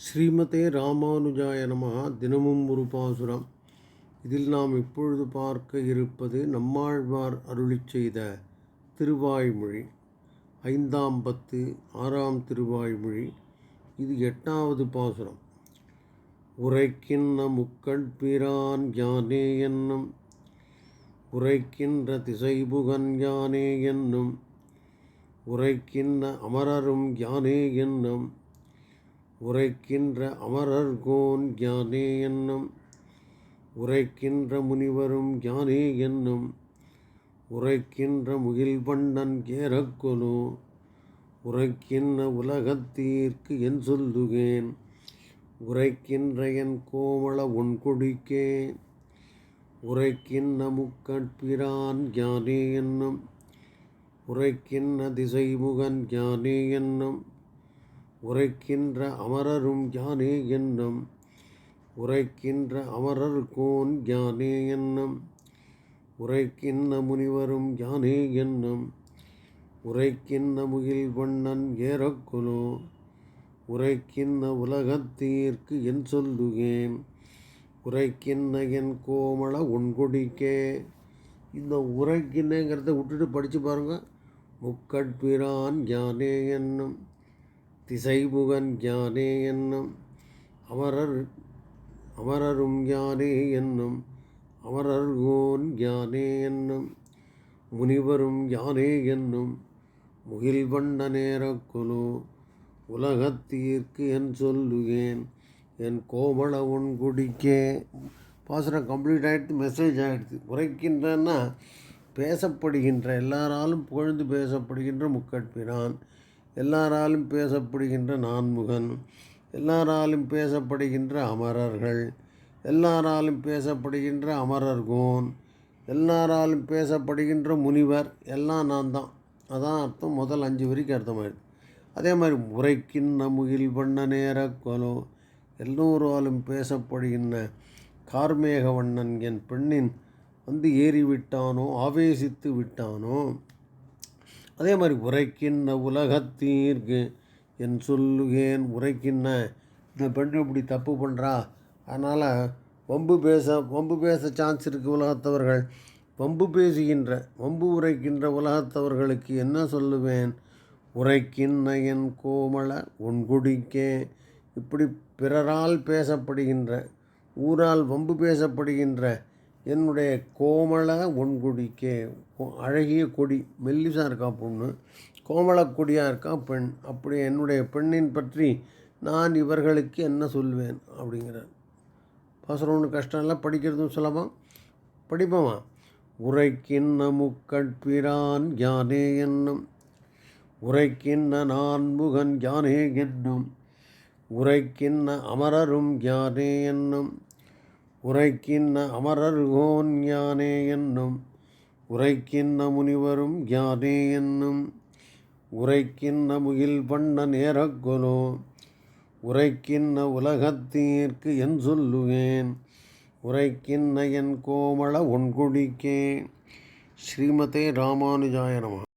ஸ்ரீமதே ராமானுஜாய நமகா தினமும் ஒரு பாசுரம். இதில் நாம் இப்பொழுது பார்க்க இருப்பது நம்மாழ்வார் அருளிச் செய்த திருவாய்மொழி. ஐந்தாம் பத்து ஆறாம் திருவாய்மொழி. இது எட்டாவது பாசுரம். உரைக்கின்ற முக்கட்பிரான் யானே என்னும். உரைக்கின்ற திசைபுகன் யானே என்னும். உரைக்கின்ற அமரரும் யானே என்னும். உரைக்கின்ற அமரர்கோன் யானே என்னும். உரைக்கின்ற முனிவரும் யானே என்னும். உரைக்கின்ற முகில்வண்ணன் ஏறக்கொலோ உரைக்கின்ற உலகத்தீர்க்கு என் சொல்லுகேன். உரைக்கின்ற என் கோமள ஒன்கொடிக்கே உரைக்கின்ற முக்கட்பிரான் யானே என்னும். உரைக்கின்ற திசைமுகன் யானே என்னும். உரைக்கின்ற அமரரும் யானே என்னும் உரைக்கின்ற அமரர் கோன் யானே என்னும் உரைக்கின்ற முனிவரும் யானே என்னும் உரைக்கின்ற முகில் வண்ணன் ஏறக்குலோ உரைக்கின்ற உலகத்தீர்க்கு என் சொல்லுகேன் உரைக்கின்ற என் கோமள உன்கொடிக்கே. இந்த உரைக்கின்றங்கிறத விட்டுட்டு படித்து பாருங்கள் முக்கட்பிரான் யானே என்னும். திசைமுகன் ஞானே என்னும் அமரர் அமரரும் யானே என்னும் அமரர்கோன் ஞானே என்னும் முனிவரும் யானே என்னும் முகில் வண்ண நேரக்குழு உலகத்தீர்க்கு என் சொல்லுவேன் என் கோமள உன் குடிக்கே பாசுரம் கம்ப்ளீட் ஆகிடுது மெசேஜ் ஆகிடுது உரைக்கின்றன்னா பேசப்படுகின்ற எல்லாராலும் புகழ்ந்து பேசப்படுகின்ற முக்கட்பினான் எல்லாராலும் பேசப்படுகின்ற நான்முகன் எல்லாராலும் பேசப்படுகின்ற அமரர்கள் எல்லாராலும் பேசப்படுகின்ற அமரர்கோன் எல்லாராலும் பேசப்படுகின்ற முனிவர் எல்லாம் நான் தான் அதான் அர்த்தம். முதல் அஞ்சு வரைக்கும் அர்த்தமாயிடுது. அதே மாதிரி உரைக்கின்ற முகில் வண்ண நேர கொலோ எல்லோராலும் பேசப்படுகின்ற கார்மேகவண்ணன் என் பெண்ணின் வந்து ஏறிவிட்டானோ ஆவேசித்து விட்டானோ அதே மாதிரி உரைக்கின்ன உலகத்தீர்க்கு என் சொல்லுகேன் உரைக்கின்ன இந்த பெண் இப்படி தப்பு பண்ணுறா அதனால் வம்பு பேச வம்பு பேச சான்ஸ் இருக்குது உலகத்தவர்கள். வம்பு பேசுகின்ற வம்பு உரைக்கின்ற உலகத்தவர்களுக்கு என்ன சொல்லுவேன்? உரைக்கின்ற என் கோமள உன்குடிக்கே. இப்படி பிறரால் பேசப்படுகின்ற ஊரால் வம்பு பேசப்படுகின்ற என்னுடைய கோமள ஒன்குடிக்கே அழகிய கொடி மெல்லிசாக இருக்கா பொண்ணு? கோமள கொடியாக இருக்கா பெண்? அப்படி என்னுடைய பெண்ணின் பற்றி நான் இவர்களுக்கு என்ன சொல்வேன்? அப்படிங்கிறார். பாசுரம் ஒன்று கஷ்டம் இல்லை படிக்கிறதும் சுலபம். படிப்போமா? உரைக்கின்ன முக்கட்பிரான் யானே என்னும். உரைக்கின்ன நான்முகன் யானே என்னும். உரைக்கின்ன அமரரும் யானே என்னும். உரைக்கின்ற அமரர்கோன் யானே என்னும் உரைக்கின்ன முனிவரும் யானே என்னும் உரைக்கின்ன முகில் பண்ண நேரக்கொலோ உரைக்கின்ன உலகத்தீர்க்கு என் சொல்லுவேன் உரைக்கின்ன என் கோமள உன்குடிக்கே ஸ்ரீமதே ராமானுஜாய நம.